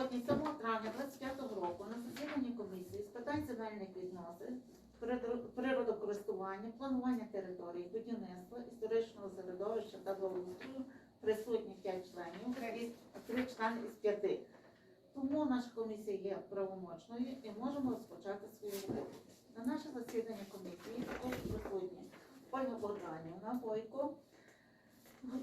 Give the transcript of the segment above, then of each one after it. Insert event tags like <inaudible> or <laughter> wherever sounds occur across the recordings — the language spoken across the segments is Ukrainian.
Сьогодні, 7 травня 25 року, на засіданні комісії з питань земельних відносин, природокористування, планування території, будівництва, історичного середовища та благоустрою присутні 5 членів, три- члени із 5. Тому наша комісія є правомочною і можемо розпочати свою роботу. На наше засідання комісії також присутні Ольга Богданівна Бойко,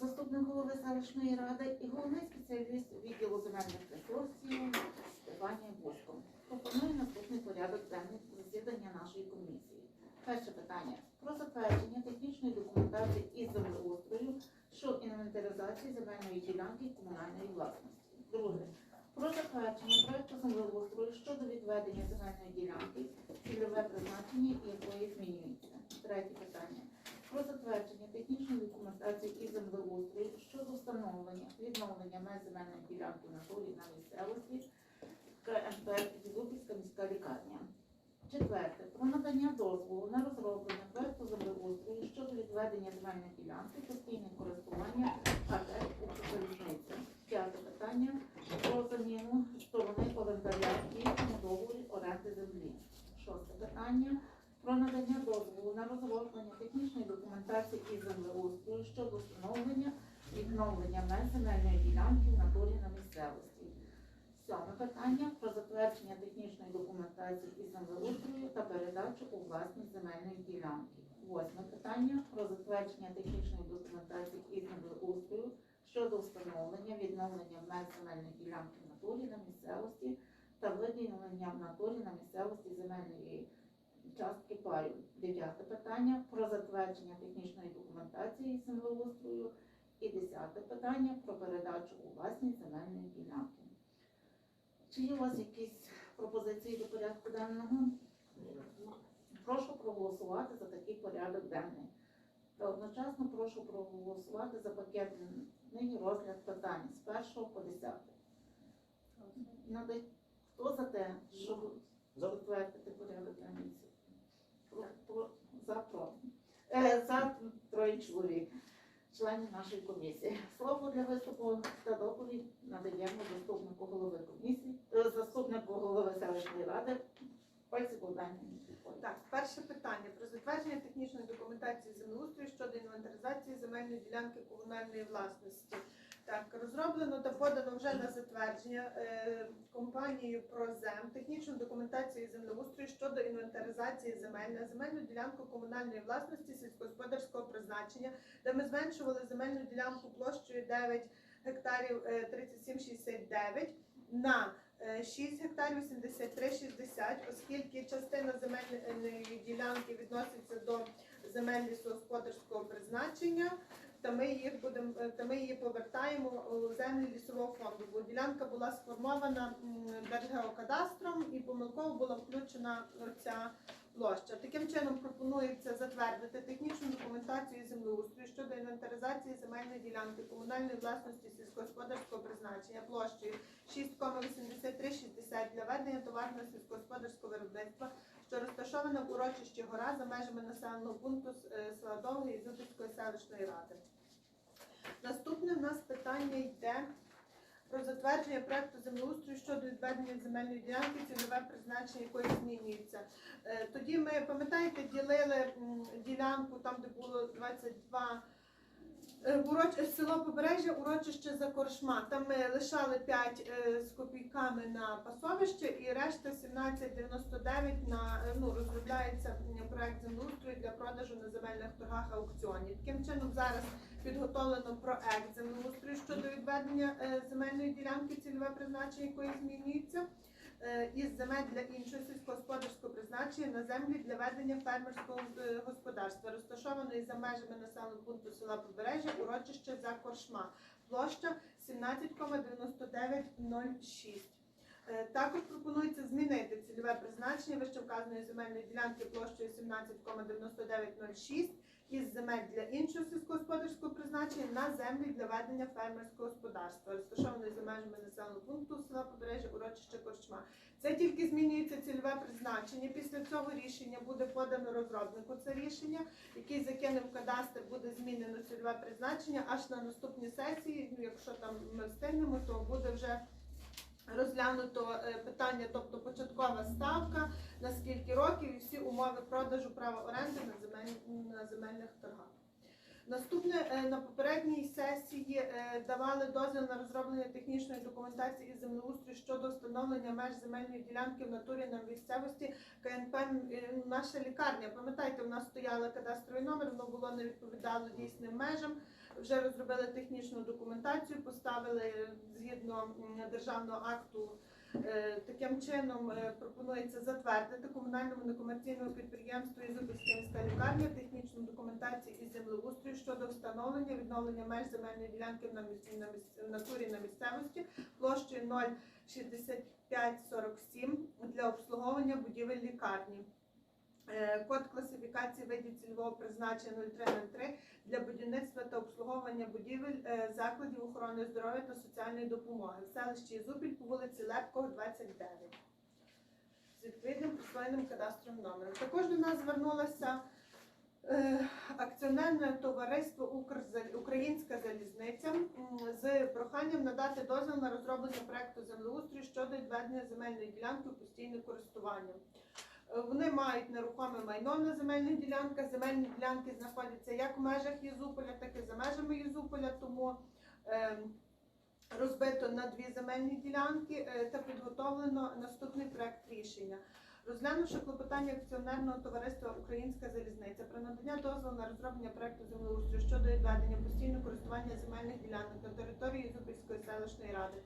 заступник голови селищної ради і головний спеціаліст відділу земельних ресурсів Стефанія Бушко. Пропоную наступний порядок денний засідання нашої комісії. Перше питання про затвердження технічної документації із землеустрою щодо інвентаризації земельної ділянки комунальної власності. Друге про затвердження проекту землеустрою щодо відведення земельної ділянки, цільове призначення якої змінюється. Третє питання про затвердження технічної документації і землеустрою щодо встановлення відновлення меж земельної ділянки на полі на місцевості КМП Зілупівська міська лікарня. Четверте. Про надання дозволу на розроблення проекту землеустрою щодо відведення земельної ділянки постійне користування АТ «Укрзалізниця». П'яте питання про заміну сторони в діючому договорі оренди землі. Шосте питання про надання дозволу на розроблення технічної документації і землеустрою щодо встановлення відновлення земельної ділянки в натурі на місцевості. Сьоме питання про затвердження технічної документації і землеустрою та передачу у власність земельної ділянки. Восьме питання про затвердження технічної документації і землеустрою щодо встановлення відновлення меж земельної ділянки в натурі на місцевості та виділення в натурі на місцевості земельної частки паю. Дев'яте питання про затвердження технічної документації з землеустрою. І десяте питання про передачу у власність земельної ділянки. Чи є у вас якісь пропозиції до порядку денного? Прошу проголосувати за такий порядок денний. Та одночасно прошу проголосувати за пакетний розгляд питань з 1 по 10. Надай- Хто за те, щоб затвердити порядок денний? Про- про- За про. Е, за троє чоловік, членів нашої комісії. Слово для виступу та доповідь надаємо заступнику голови комісії, е, заступнику голови селищної ради Так, перше питання про затвердження технічної документації землеустрою щодо інвентаризації земельної ділянки комунальної власності. Так, розроблено та подано вже на затвердження е, компанією Прозем технічну документацію землеустрою щодо інвентаризації земель. На земельну ділянку комунальної власності сільськогосподарського призначення, де ми зменшували земельну ділянку площею 9 гектарів е, 3769 на е, 6 гектарів 73,60, оскільки частина земельної ділянки відноситься до земель лісогосподарського призначення, то ми їх будемо е, то ми її повертаємо у землі лісового фонду. Бо ділянка була сформована Держгеокадастром і помилково була включена ця площа. Таким чином пропонується затвердити технічну документацію землеустрою щодо інвентаризації земельної ділянки комунальної власності сільськогосподарського призначення площею 6,8360 для ведення товарного сільськогосподарського виробництва, що розташована в урочищі гора за межами населеного пункту е, села Довгої Зубицької селищної ради. Наступне в нас питання йде про затвердження проекту землеустрою щодо відведення земельної ділянки, цільове призначення якої змінюється. Е, Тоді ми, пам'ятаєте, ділили ділянку там, де було 22 е, уроч... село Побережжя, урочище за коршма. Там ми лишали 5 з копійками на пасовище і решта 17,99 на е, ну, розробляється проект землеустрою для продажу на земельних торгах аукціонів. Таким чином зараз підготовлено проект землеустрою щодо відведення е, земельної ділянки, цільове призначення якої змінюється е, із земель для іншого сільськогосподарського призначення на землі для ведення фермерського е, господарства, розташованої за межами населеного пункту села Побережжя, урочище за Коршма, площа 17,9906. Е, Також пропонується змінити цільове призначення вищевказаної земельної ділянки площею 17,9906 із земель для іншого сільськогосподарського призначення на землі для ведення фермерського господарства, розташованої за межами населеного пункту села Побережжя, урочище Корчма. Це тільки змінюється цільове призначення. Після цього рішення буде подано розробнику це рішення, який закине в кадастр, буде змінено цільове призначення аж на наступній сесії. Ну, якщо там ми встигнемо, то буде вже розглянуто е, питання, тобто початкова ставка, на скільки років і всі умови продажу права оренди на земельних торгах. Наступне е, на попередній сесії е, давали дозвіл на розроблення технічної документації із землеустрою щодо встановлення меж земельної ділянки в натурі на місцевості КНП е, наша лікарня. Пам'ятаєте, у нас стояла кадастровий номер, воно було не відповідало дійсним межам. Вже розробили технічну документацію, поставили згідно державного акту. Таким чином пропонується затвердити комунальному некомерційному підприємству Ізубівська лікарня технічну документацію із землеустрою щодо встановлення відновлення меж земельної ділянки на місці на місці в натурі на місцевості площею 06547 для обслуговування будівель лікарні. Е, Код класифікації видів цільового призначення 0303 для будівництва та обслуговування будівель е, закладів охорони здоров'я та соціальної допомоги в селищі Ізупіль по вулиці Лепкого, 29 з відповідним присвоєним кадастровим номером. Також до нас звернулося е, акціонерне товариство «Укрзаль- Українська залізниця з проханням надати дозвіл на розроблення проекту землеустрою щодо відведення земельної ділянки у постійне користування. Е, Вони мають нерухоме майно на земельних ділянках. Земельні ділянки знаходяться як в межах Єзуполя, так і за межами Єзуполя, тому е, розбито на дві земельні ділянки е, та підготовлено наступний проект рішення. Розглянувши клопотання акціонерного товариства Українська залізниця про надання дозволу на розроблення проекту землеустрою щодо відведення постійного користування земельних ділянок на території Єзупільської селищної ради.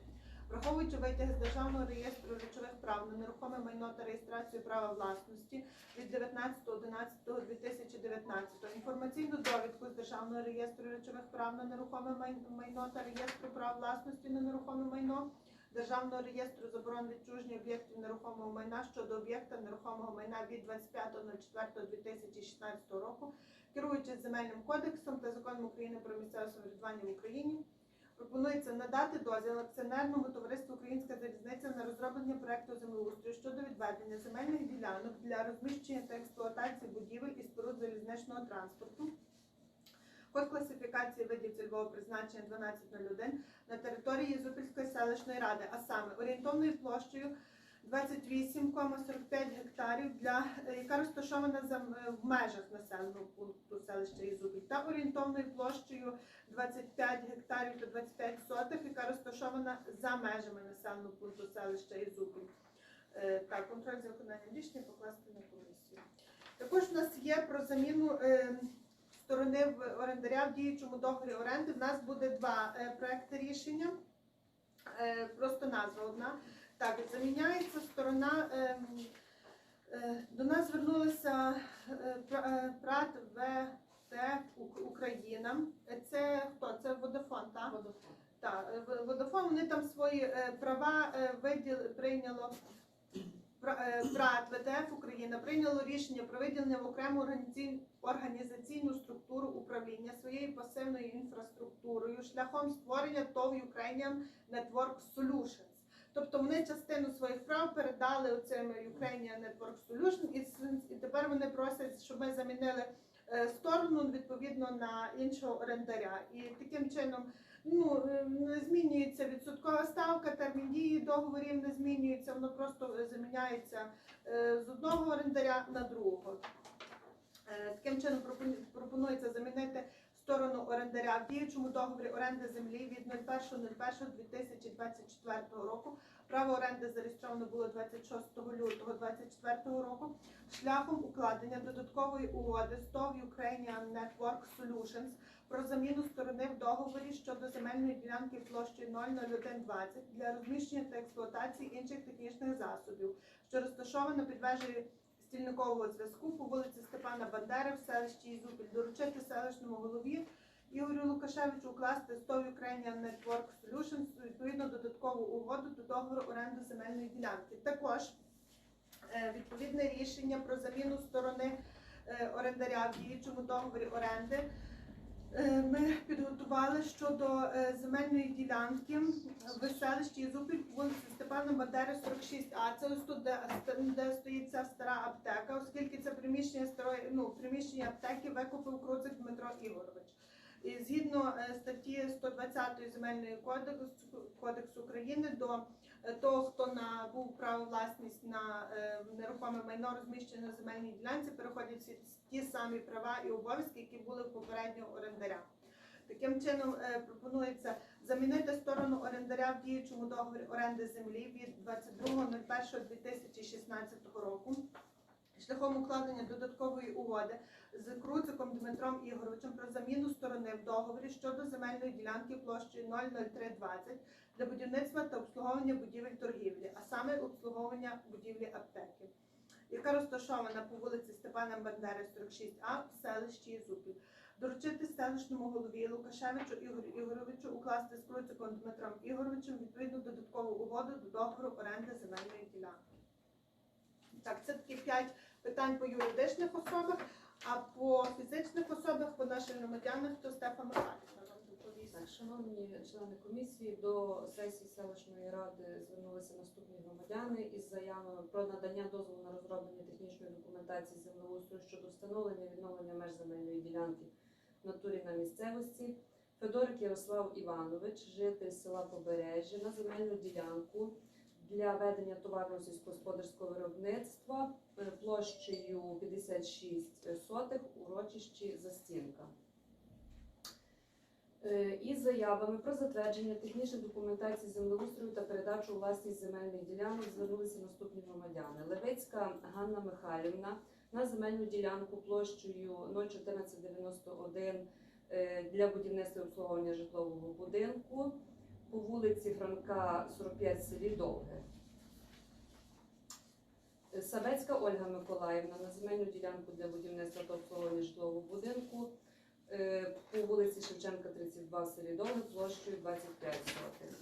Враховуючи витяг з Державного реєстру речових прав на нерухоме майно та реєстрацію права власності від 19.11.2019, інформаційну довідку з Державного реєстру речових прав на нерухоме майно та реєстру прав власності на нерухоме майно, Державного реєстру заборон відчуження об'єктів нерухомого майна щодо об'єкта нерухомого майна від 25.04.2016 року, керуючись земельним кодексом та законом України про місцеве самоврядування в Україні. Пропонується надати дозвіл акціонерному товариству Українська залізниця на розроблення проекту землеустрою щодо відведення земельних ділянок для розміщення та експлуатації будівель і споруд залізничного транспорту. Код класифікації видів цільового призначення 1201 на території Єзупільської селищної ради, а саме орієнтовною площею 28,45 гектарів, для, е, яка розташована за, в межах населеного пункту селища Єзупіль, та орієнтовною площею 25 гектарів та 25 сотих, яка розташована за межами населеного пункту селища Ізупіль. Е, Так, контроль за виконанням рішення покласти на комісію. Також в нас є про заміну е, сторони орендаря в діючому договорі оренди. В нас буде два е, проекти рішення. Е, Просто назва одна. Так, заміняється сторона. е, е, До нас звернулася пра- ПРАТ ВТ Україна. Це хто? Це Водофон, так? Так, е, Водофон вони там свої права виділ прийняло. Пра- е, ПРАТ ВТФ Україна прийняло рішення про виділення в окрему організаційну- структуру управління своєю пасивною інфраструктурою шляхом створення ТОВ Ukrainian Network Solutions. Тобто вони частину своїх прав передали оцим Ukrainian Network Solutions і тепер вони просять, щоб ми замінили е, сторону відповідно на іншого орендаря. І таким чином ну, е, не змінюється відсоткова ставка, термін дії договорів не змінюється, воно просто е, заміняється е, з одного орендаря на другого. Таким чином пропонується замінити сторону орендаря в діючому договорі оренди землі від 01.01.2024 року. Право оренди зареєстровано було 26 лютого 2024 року шляхом укладення додаткової угоди з ТОВ Ukrainian Network Solutions про заміну сторони в договорі щодо земельної ділянки площею 00120 для розміщення та експлуатації інших технічних засобів, що розташована під вежею стільникового зв'язку по вулиці Степана Бандери в селищі Ізупіль, доручити селищному голові Ігорю Лукашевичу укласти з ТОВ Ukrainian Network Solutions відповідно додаткову угоду до договору оренди земельної ділянки. Також е, відповідне рішення про заміну сторони е, орендаря в діючому договорі оренди. Е, Ми підготували щодо е, земельної ділянки в селищі Ізупіль вулиці Степана Бандери 46А. Це ось тут, де стоїть ця стара аптека, оскільки це приміщення старої, ну, приміщення аптеки викупив Круцик Дмитро Ігорович. І згідно е, статті 120 Земельної кодексу, кодексу України до е, того, хто набув право власність на е, нерухоме майно розміщене на земельній ділянці, переходять всі ті самі права і обов'язки, які були в попереднього орендаря. Таким чином пропонується замінити сторону орендаря в діючому договорі оренди землі від 22.01.2016 року шляхом укладення додаткової угоди з Круциком Дмитром Ігоровичем про заміну сторони в договорі щодо земельної ділянки площею 00320 для будівництва та обслуговування будівель торгівлі, а саме обслуговування будівлі аптеки, яка розташована по вулиці Степана Бандери, 46А в селищі Ізупіль. Доручити селищному голові Лукашевичу Ігорю Ігоровичу укласти з Круциком Дмитром Ігоровичем відповідну додаткову угоду до договору оренди земельної ділянки. Так, це такі п'ять питань по юридичних особах, а по фізичних особах, по наших громадянах, то Стефан Михайлівна нам шановні члени комісії, до сесії селищної ради звернулися наступні громадяни із заявами про надання дозволу на розроблення технічної документації землеустрою щодо встановлення відновлення меж земельної ділянки в натурі на місцевості. Федорик Ярослав Іванович, житель села Побережжя, на земельну ділянку для ведення товарного сільськогосподарського виробництва е, площею 56 сотих урочищі Застінка. Е, із заявами про затвердження технічної документації землеустрою та передачу власність земельних ділянок звернулися наступні громадяни. Левицька Ганна Михайлівна на земельну ділянку площею 01491 е, для будівництва і обслуговування житлового будинку вулиці Франка 45 в селі Довге. Е, Савецька Ольга Миколаївна на земельну ділянку для будівництва та житлового будинку е, по вулиці Шевченка 32 в селі Довге площею 25 сотих.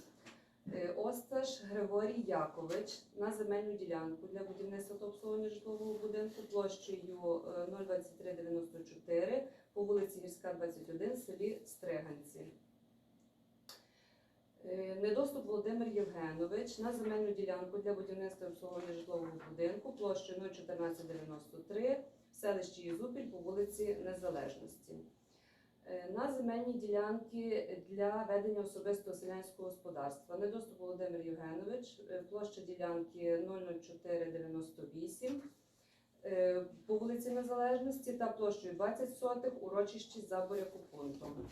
Е, Осташ Григорій Якович на земельну ділянку для будівництва та обслуговування житлового будинку площею е, 02394 по вулиці Гірська 21 в селі Стриганці. Е, Недоступ Володимир Євгенович на земельну ділянку для будівництва обслуговування житлового будинку площею 01493 в селищі Єзупіль по вулиці Незалежності. Е, На земельні ділянки для ведення особистого селянського господарства. Недоступ Володимир Євгенович, е, площа ділянки 00498 е, по вулиці Незалежності та площею 20 сотих урочищі за бурякопунктом.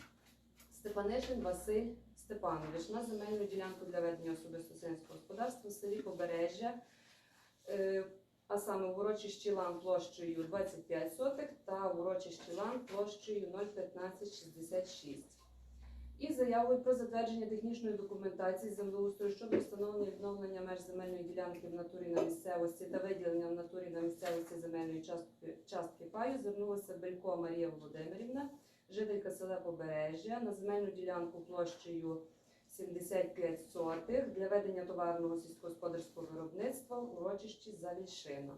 Степанишин Василь Степанович на земельну ділянку для ведення особистого селянського господарства в селі Побережжя, е, а саме в урочищі Лан площею 25 сотих та в урочищі Лан площею 01566. І заявою про затвердження технічної документації землеустрою щодо встановлення відновлення меж земельної ділянки в натурі на місцевості та виділення в натурі на місцевості земельної частки, частки паю звернулася Белько Марія Володимирівна, жителька села Побережжя на земельну ділянку площею 75 сотих для ведення товарного сільськогосподарського виробництва в урочищі Завільшина.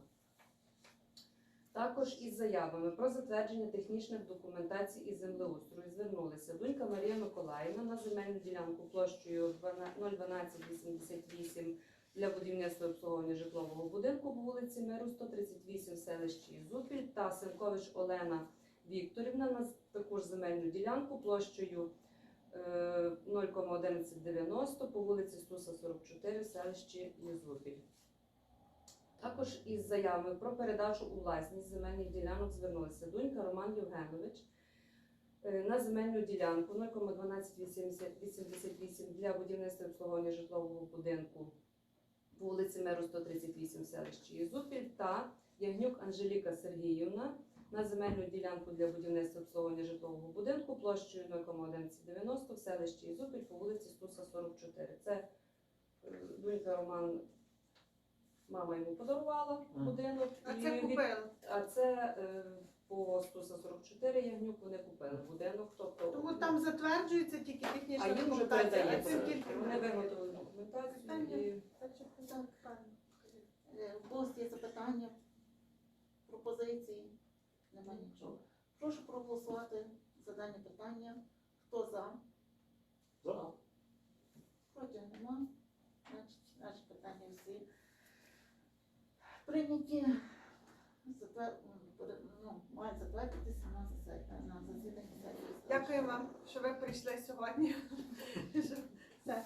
Також із заявами про затвердження технічних документацій і землеустрою звернулися Дунька Марія Миколаївна на земельну ділянку площею 01288 для будівництва обслуговування житлового будинку по вулиці Миру 138 в селищі Ізупіль та Сенкович Олена Вікторівна на таку ж земельну ділянку площею е, 0,1190 по вулиці Стуса 44 в селищі Єзупіль. Також із заявою про передачу у власність земельних ділянок звернулися Дунька Роман Євгенович е, на земельну ділянку 0,1288 для будівництва і обслуговування житлового будинку по вулиці Меру 138 в селищі Єзупіль та Ягнюк Анжеліка Сергіївна на земельну ділянку для будівництва обслуговування житлового будинку площею 0,1190 в селищі Ізупіль по вулиці Стуса 44. Це е, Дунька Роман, мама йому подарувала будинок. А і це від- купили. А це е, по Стуса 44 Ягнюк вони купили будинок. Тобто, Тому там затверджується тільки а технічна їм вже документація, а передається. це тільки Вони виготовили документацію і Так, що так, правильно. Е, У когось є запитання, пропозиції? Нема нічого. Прошу проголосувати за дані питання. Хто за? За. Проти нема. Значить, наші питання всі прийняті. Затвер... Ну, мають затвердитися на, засіданні Дякую вам, що ви прийшли сьогодні. <laughs> Все.